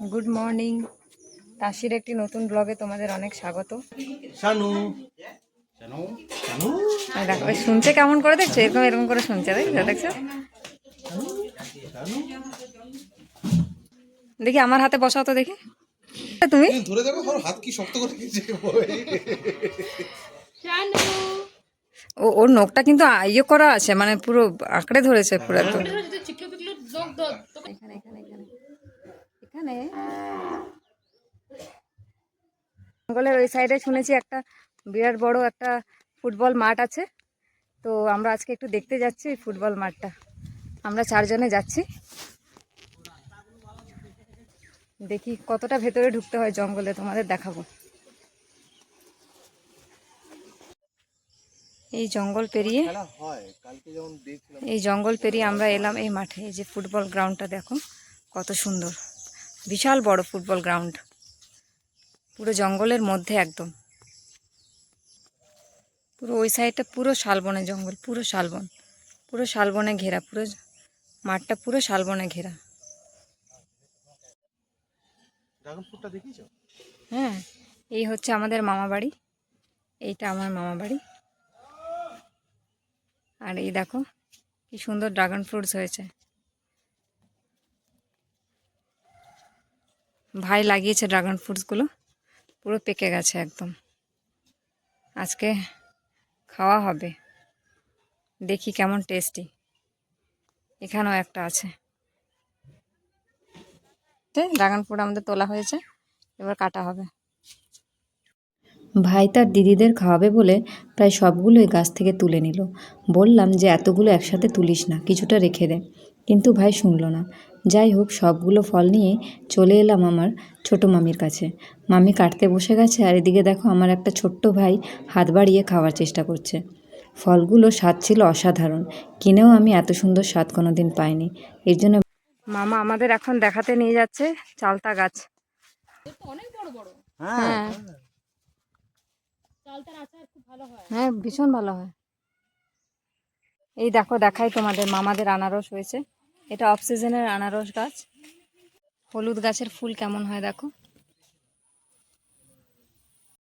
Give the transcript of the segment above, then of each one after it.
Good morning তাসির একটি নতুন ব্লগে তোমাদের অনেক স্বাগত। দেখো শুনছে কেমন করে দেখছ? এরকম এরকম করে শুনছে দেখছ? দেখছ দেখি আমার হাতে বসাও তো দেখি। তুমি? ধরে দেখো ওর হাত কি শক্ত করে দিয়েছে ও ওর নখটা কিন্তু ইয়ে করা আছে মানে পুরো আঁকড়ে ধরেছে পুরো একদম। এখানে জঙ্গলের ওই সাইডে শুনেছি একটা বিরাট বড় একটা ফুটবল মাঠ আছে। তো আমরা আজকে একটু দেখতে যাচ্ছি ওই ফুটবল মাঠটা। আমরা চারজনে যাচ্ছি। দেখি কতটা ভেতরে ঢুকতে হয় জঙ্গলে তোমাদের দেখাবো। এই জঙ্গল পেরিয়ে এই জঙ্গল পেরিয়ে আমরা এলাম এই মাঠে। এই যে ফুটবল গ্রাউন্ডটা দেখো কত সুন্দর। বিশাল বড় ফুটবল গ্রাউন্ড। পুরো জঙ্গলের মধ্যে একদম। পুরো ওই সাইডটা পুরো শালবনে জঙ্গল পুরো শালবন। পুরো শালবনে ঘেরা পুরো মাঠটা পুরো শালবনে ঘেরা। হ্যাঁ এই হচ্ছে আমাদের মামা বাড়ি। এইটা আমার মামা বাড়ি। আর এই দেখো কি সুন্দর ড্রাগন ফ্রুটস হয়েছে। ভাই লাগিয়েছে ড্রাগন ফ্রুটসগুলো পুরো পেকে গেছে একদম। আজকে খাওয়া হবে। দেখি কেমন টেস্টি এখানেও একটা আছে। ড্রাগন ফ্রুট আমাদের তোলা হয়েছে। এবার কাটা হবে। ভাই তার দিদিদের খাওয়াবে বলে প্রায় সবগুলোই গাছ থেকে তুলে নিল। বললাম যে, এতগুলো একসাথে তুলিস না, কিছুটা রেখে দে। কিন্তু ভাই শুনলো না। যাই হোক সবগুলো ফল নিয়ে চলে এলাম আমার ছোট মামির কাছে। মামি কাটতে বসে গেছে আর এদিকে দেখো আমার একটা ছোট্ট ভাই হাত বাড়িয়ে খাওয়ার চেষ্টা করছে। ফলগুলো স্বাদ ছিল অসাধারণ। কিনেও আমি এত সুন্দর স্বাদ কোনো দিন পাইনি। এর জন্য মামা আমাদের এখন দেখাতে নিয়ে যাচ্ছে চালতা গাছ। হ্যাঁ। হ্যাঁ ভীষণ ভালো হয়। এই দেখো, দেখাই তোমাদের, মামাদের আনারস হয়েছে। এটা অফ সিজনের আনারস গাছ। হলুদ গাছের ফুল কেমন হয় দেখো।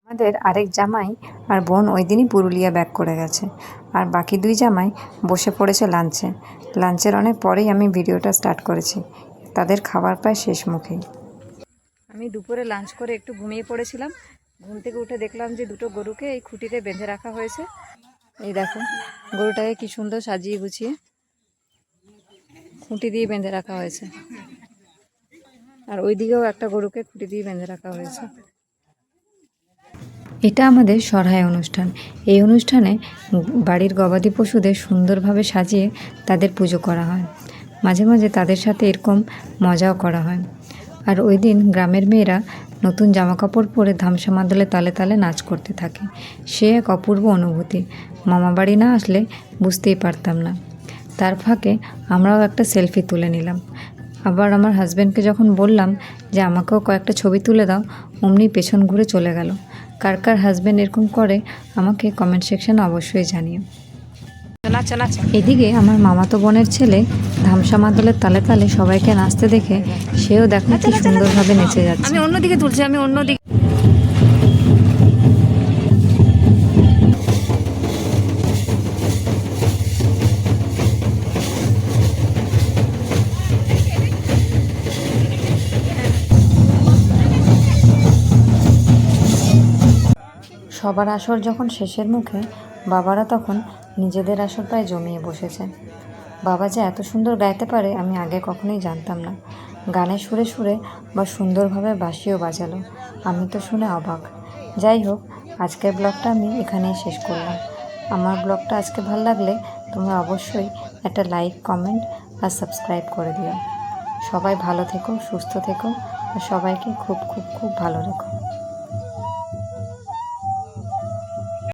আমাদের আরেক জামাই আর বোন ওই দিনই পুরুলিয়া ব্যাক করে গেছে। আর বাকি দুই জামাই বসে পড়েছে লাঞ্চে লাঞ্চের অনেক পরেই আমি ভিডিওটা স্টার্ট করেছি। তাদের খাবার প্রায় শেষ মুখেই। আমি দুপুরে লাঞ্চ করে একটু ঘুমিয়ে পড়েছিলাম। ঘুম থেকে উঠে দেখলাম যে দুটো গরুকে এই খুঁটিতে বেঁধে রাখা হয়েছে। এই দেখো, গরুটাকে কি সুন্দর সাজিয়ে গুছিয়ে খুঁটি দিয়ে বেঁধে রাখা হয়েছে। আর ওইদিকেও একটা গরুকে খুঁটি দিয়ে বেঁধে রাখা হয়েছে। এটা আমাদের সরাই অনুষ্ঠান। এই অনুষ্ঠানে বাড়ির গবাদি পশুদের সুন্দরভাবে সাজিয়ে তাদের পুজো করা হয়। মাঝে মাঝে তাদের সাথে এরকম মজাও করা হয়। আর ওই দিন গ্রামের মেয়েরা নতুন জামাকাপড় পরে ধামসা মাদলে তালে তালে নাচ করতে থাকে। সে এক অপূর্ব অনুভূতি। মামা বাড়ি না আসলে বুঝতেই পারতাম না। তার ফাঁকে আমরাও একটা সেলফি তুলে নিলাম। আবার আমার হাজব্যান্ডকে যখন বললাম যে, আমাকেও কয়েকটা ছবি তুলে দাও অমনি পেছন ঘুরে চলে গেল। কার কার হাজব্যান্ড এরকম করে আমাকে কমেন্ট সেকশনে অবশ্যই জানিও। এদিকে আমার মামাতো বোনের ছেলে ধামসা মাদলের তালে তালে সবাইকে নাচতে দেখে সেও দেখো কি সুন্দরভাবে নেচে যাচ্ছে। আমি অন্যদিকে তুলছি আমি অন্যদিকে সবার আসর যখন শেষের মুখে বাবারা তখন নিজেদের আসর প্রায় জমিয়ে বসেছে। বাবা যে এত সুন্দর গাইতে পারে আমি আগে কখনোই জানতাম না। গানের সুরে সুরে বা সুন্দরভাবে বাঁশিও বাজালো। আমি তো শুনে অবাক। যাই হোক, আজকের ব্লগটা আমি এখানেই শেষ করলাম। আমার ব্লগটা আজকে ভালো লাগলে তোমরা অবশ্যই একটা লাইক, কমেন্ট আর সাবস্ক্রাইব করে দিও। সবাই ভালো থেকো, সুস্থ থেকো আর সবাইকে খুব খুব খুব ভালো রেখো।